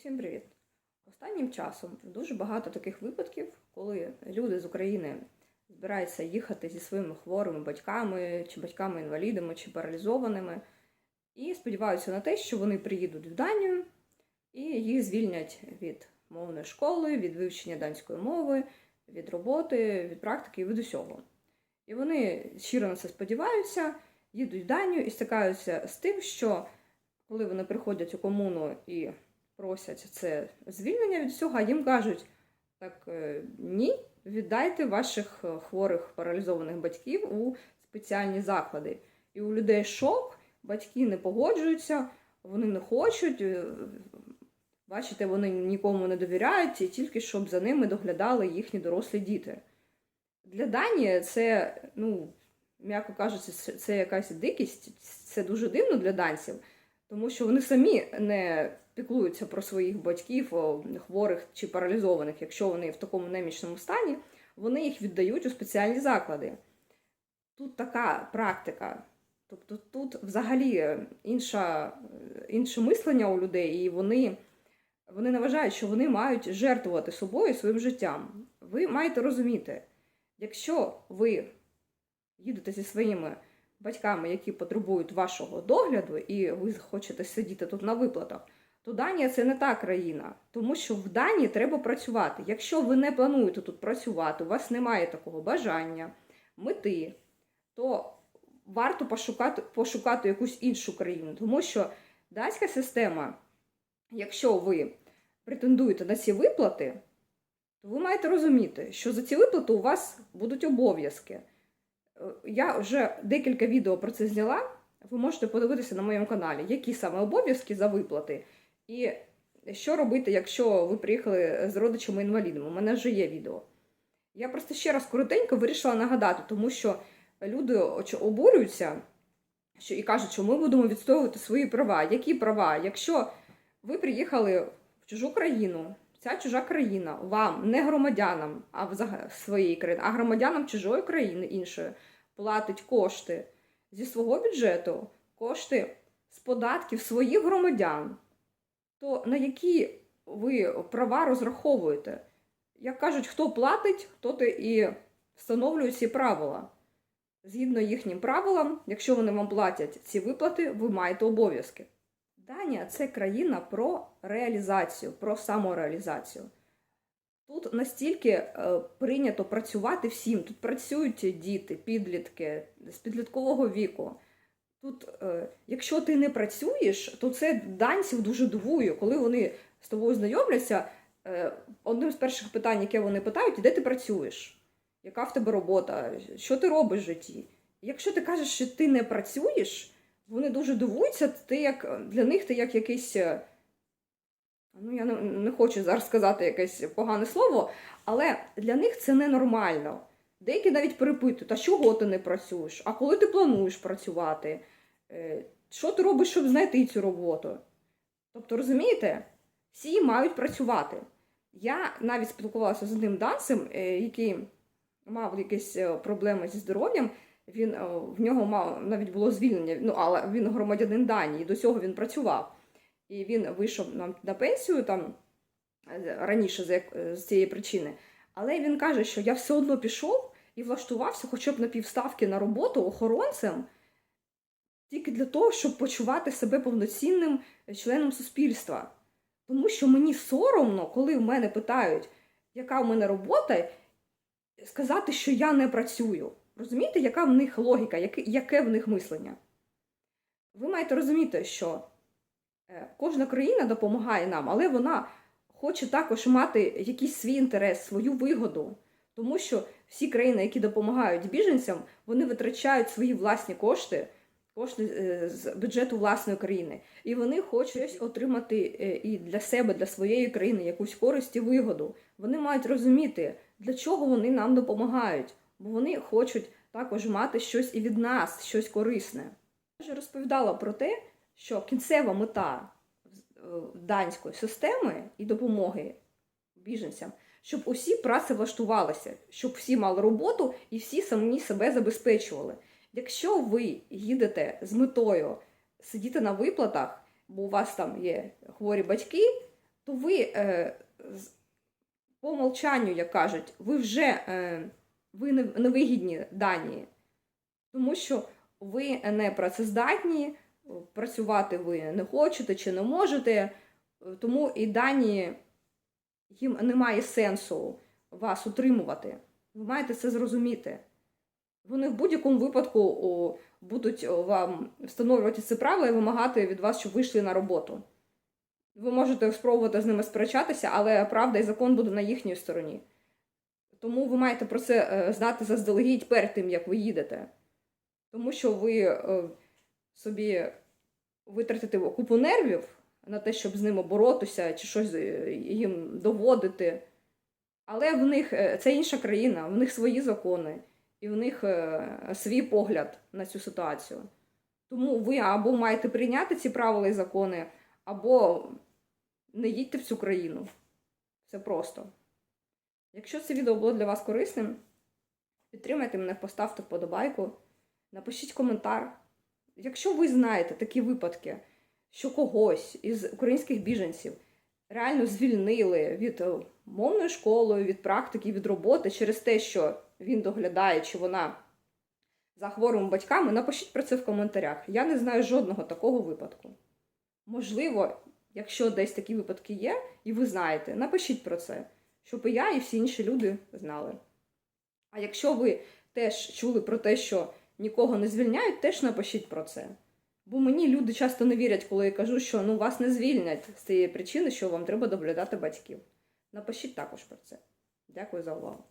Усім привіт! Останнім часом дуже багато таких випадків, коли люди з України збираються їхати зі своїми хворими батьками, чи батьками-інвалідами, чи паралізованими, і сподіваються на те, що вони приїдуть в Данію і їх звільнять від мовної школи, від вивчення данської мови, від роботи, від практики від усього. І вони щиро на це сподіваються, їдуть в Данію і стикаються з тим, що коли вони приходять у комуну і просять це звільнення від всього, а їм кажуть, так е, ні, віддайте ваших е, хворих паралізованих батьків у спеціальні заклади. І у людей шок, батьки не погоджуються, вони не хочуть. е, Бачите, вони нікому не довіряють, і тільки щоб за ними доглядали їхні дорослі діти. Для Данії це, ну, м'яко кажучи, це- це якась дикість, це дуже дивно для данців, тому що вони самі не піклуються про своїх батьків, хворих чи паралізованих, якщо вони в такому немічному стані, вони їх віддають у спеціальні заклади. Тут така практика. Тобто тут взагалі е, інша, е, інше мислення у людей, і вони, вони не вважають, що вони мають жертвувати собою своїм життям. Ви маєте розуміти, якщо ви їдете зі своїми батьками, які потребують вашого догляду, і ви хочете сидіти тут на виплатах, то Данія це не та країна, тому що в Данії треба працювати. Якщо ви не плануєте тут працювати, у вас немає такого бажання, мети, то варто пошукати, пошукати якусь іншу країну, тому що датська система, якщо ви претендуєте на ці виплати, то ви маєте розуміти, що за ці виплати у вас будуть обов'язки. Е, Я вже декілька відео про це зняла. Ви можете подивитися на моєму каналі, які саме обов'язки за виплати, і що робити, якщо ви приїхали з родичами-інвалідами. У мене вже є відео. Я просто ще раз коротенько вирішила нагадати, тому що люди обурюються що, і кажуть, що ми будемо відстоювати свої права. Які права? Якщо ви приїхали в чужу країну, ця чужа країна вам, не громадянам, а взагалі своєї країни, а громадянам чужої країни іншої, платить кошти зі свого бюджету, кошти з податків своїх громадян, то на які ви права розраховуєте? Як кажуть, хто платить, то і встановлює ці правила. Згідно їхнім правилам, якщо вони вам платять ці виплати, ви маєте обов'язки. Данія це країна про реалізацію, про самореалізацію. Тут настільки е, прийнято працювати всім. Тут працюють діти, підлітки з підліткового віку. Тут, е, якщо ти не працюєш, то це данців дуже дивує, коли вони з тобою знайомляться. Е, одним з перших питань, яке вони питають, де ти працюєш? Яка в тебе робота? Що ти робиш в житті? Якщо ти кажеш, що ти не працюєш, вони дуже дивуються, ти як для них ти як якийсь. е, Ну, я не, не хочу зараз сказати якесь погане слово, але для них це ненормально. Деякі навіть перепитують, а чого ти не працюєш? А коли ти плануєш працювати? Е, Що ти робиш, щоб знайти цю роботу? Тобто, розумієте, всі мають працювати. Я навіть спілкувалася з одним данцем, е, який мав якісь е, проблеми зі здоров'ям. Він е, в нього мав навіть було звільнення, ну але він громадянин Данії, до цього він працював. І він вийшов на, пенсію там е, раніше е, з цієї причини. Але він каже, що я все одно пішов і влаштувався хоча б на півставки на роботу охоронцем, тільки для того, щоб почувати себе повноцінним членом суспільства. Тому що мені соромно, коли в мене питають, яка в мене робота, сказати, що я не працюю. Розумієте, яка в них логіка, яке, в них мислення? Ви маєте розуміти, що е, кожна країна допомагає нам, але вона хоче також мати якийсь свій інтерес, свою вигоду. Тому що всі країни, які допомагають біженцям, вони витрачають свої власні кошти, кошти е, з бюджету власної країни. І вони хочуть отримати е, і для себе, для своєї країни якусь користь і вигоду. Вони мають розуміти, для чого вони нам допомагають, бо вони хочуть також мати щось і від нас, щось корисне. Я вже розповідала про те, що кінцева мета е, данської системи і допомоги біженцям, щоб усі працевлаштувалися, щоб всі мали роботу і всі самі себе забезпечували. Якщо ви їдете з метою сидіти на виплатах, бо у вас там є хворі батьки, то ви е, по умолчанню, як кажуть, ви вже е, ви невигідні Данії, тому що ви не працездатні, працювати ви не хочете чи не можете, е, тому і Данії їм немає сенсу вас утримувати. Ви маєте це зрозуміти. Вони в будь-якому випадку будуть вам встановлювати це правила і вимагати від вас, щоб ви йшли на роботу. Ви можете спробувати з ними сперечатися, але правда і закон буде на їхній стороні. Тому ви маєте про це е, знати заздалегідь перед тим, як ви їдете. Тому що ви е, собі витратите купу нервів на те, щоб з ними боротися чи щось е, їм доводити. Але в них це інша країна, в них свої закони, і в них свій погляд на цю ситуацію. Тому ви або маєте прийняти ці правила і закони, або не їдьте в цю країну. Все просто. Якщо це відео було для вас корисним, підтримайте мене, поставте вподобайку, напишіть коментар. Якщо ви знаєте такі випадки, що когось із українських біженців реально звільнили від е, мовної школи, від практики, від роботи через те, що він доглядає чи вона за хворими батьками, напишіть про це в коментарях. Я не знаю жодного такого випадку. Можливо, якщо десь такі випадки є, і ви знаєте, напишіть про це, щоб і я, і всі інші люди знали. А якщо ви теж чули про те, що нікого не звільняють, теж напишіть про це. Бо мені люди часто не вірять, коли я кажу, що ну вас не звільнять з цієї причини, що вам треба доглядати батьків. Напишіть також про це. Дякую за увагу.